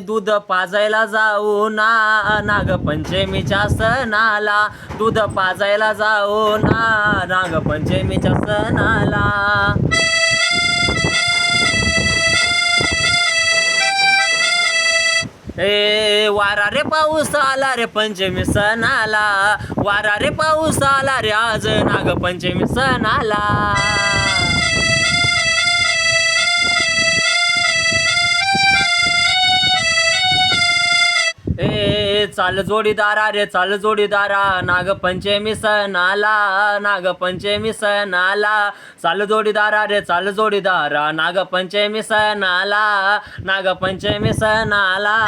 दूध पाजायला जाऊ ना नागपंचमीच्या सणाला. दूध पाजायला जाऊ ना नागपंचमीच्या सणाला. ए वारा रे पाऊस आला रे पंचमी सण आला वारा रे पाऊस आला रे आज नागपंचमी सण ए चाल जोडीदारा रे चाल जोडीदारा. नागपंचमी सण आला नागपंचमी सण आला चाल जोडीदारा रे चाल जोडीदारा. नागपंचमी सण आला नागपंचमी सण आला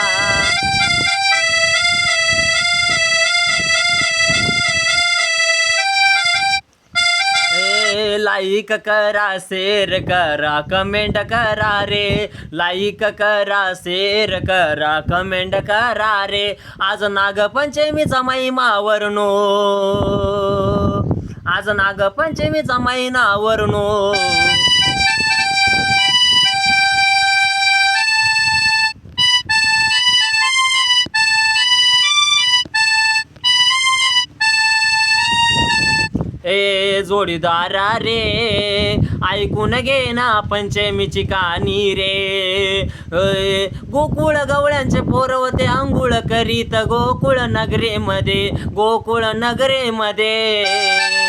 लाईक करा शेअर करा कमेंट करा रे. लाईक करा शेअर करा कमेंट करा रे. आज नागपंचमीचा महिमा वरणो आज नागपंचमीचा महिना वरणो ए जोडीदारा रे ऐकून घे ना पंचमीची कहाणी रे. गोकुळ गवळ्यांचे पोरवते आंघोळ करीत गोकुळ नगरेमध्ये गोकुळ नगरेमध्ये.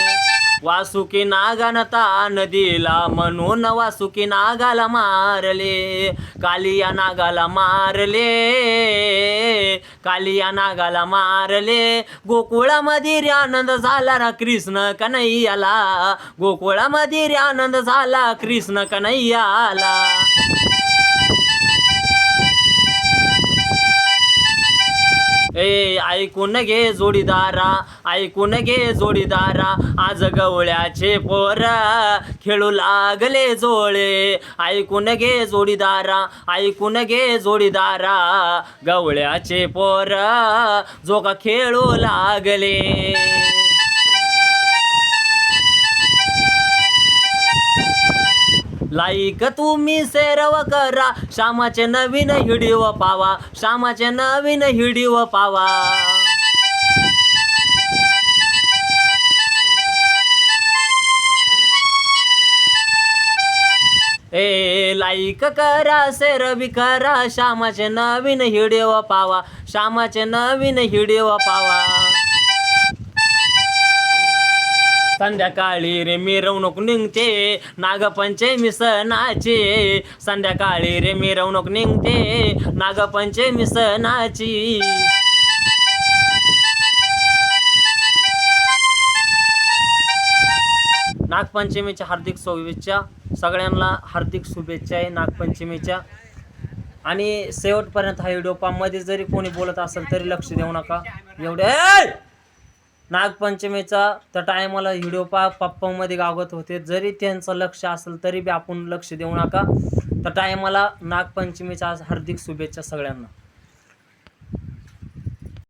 वासुकी नागानं तान दिला म्हणून वासुकी नागाला मारले. कालिया नागाला मारले. कालिया नागाला मारले. गोकुळामध्ये रे आनंद झाला ना कृष्ण कन्हैयाला. गोकुळामध्ये रे आनंद झाला कृष्ण कन्हैयाला. ऐकून घे जोडीदारा ऐकून घे जोडीदारा. आज गवळ्याचे पोर खेळू लागले जोळे. ऐकून घे जोडीदारा ऐकून घे जोडीदारा. गवळ्याचे पोर जो का खेळू लागले. लाईक तुम्ही सेरव करा. श्यामाचे नवीन हिडिओ पावा. श्यामाचे नवीन हिडिओ पावा. ए लाईक करा से बी करा श्यामाचे नवीन हिडिओ पावा श्यामाचे नवीन हिडिओ पावा. संध्याकाळी रे मिरवणूक निघते नागपंचमी सणाची संध्याकाळी रे मिरवणूक निघते नागपंचमी सणाची नागपंचमीच्या हार्दिक शुभेच्छा. सगळ्यांना हार्दिक शुभेच्छा आहे नागपंचमीच्या. आणि शेवटपर्यंत हा व्हिडिओ पा मध्ये जरी कोणी बोलत असेल तरी लक्ष देऊ नका. एवढे नागपंचमीचा त्या टायमाला व्हिडिओ पा पप्पामध्ये गावत होते. जरी त्यांचं लक्ष असेल तरी बी आपण लक्ष देऊ नका. त्या टायमाला नागपंचमीच्या हार्दिक शुभेच्छा सगळ्यांना.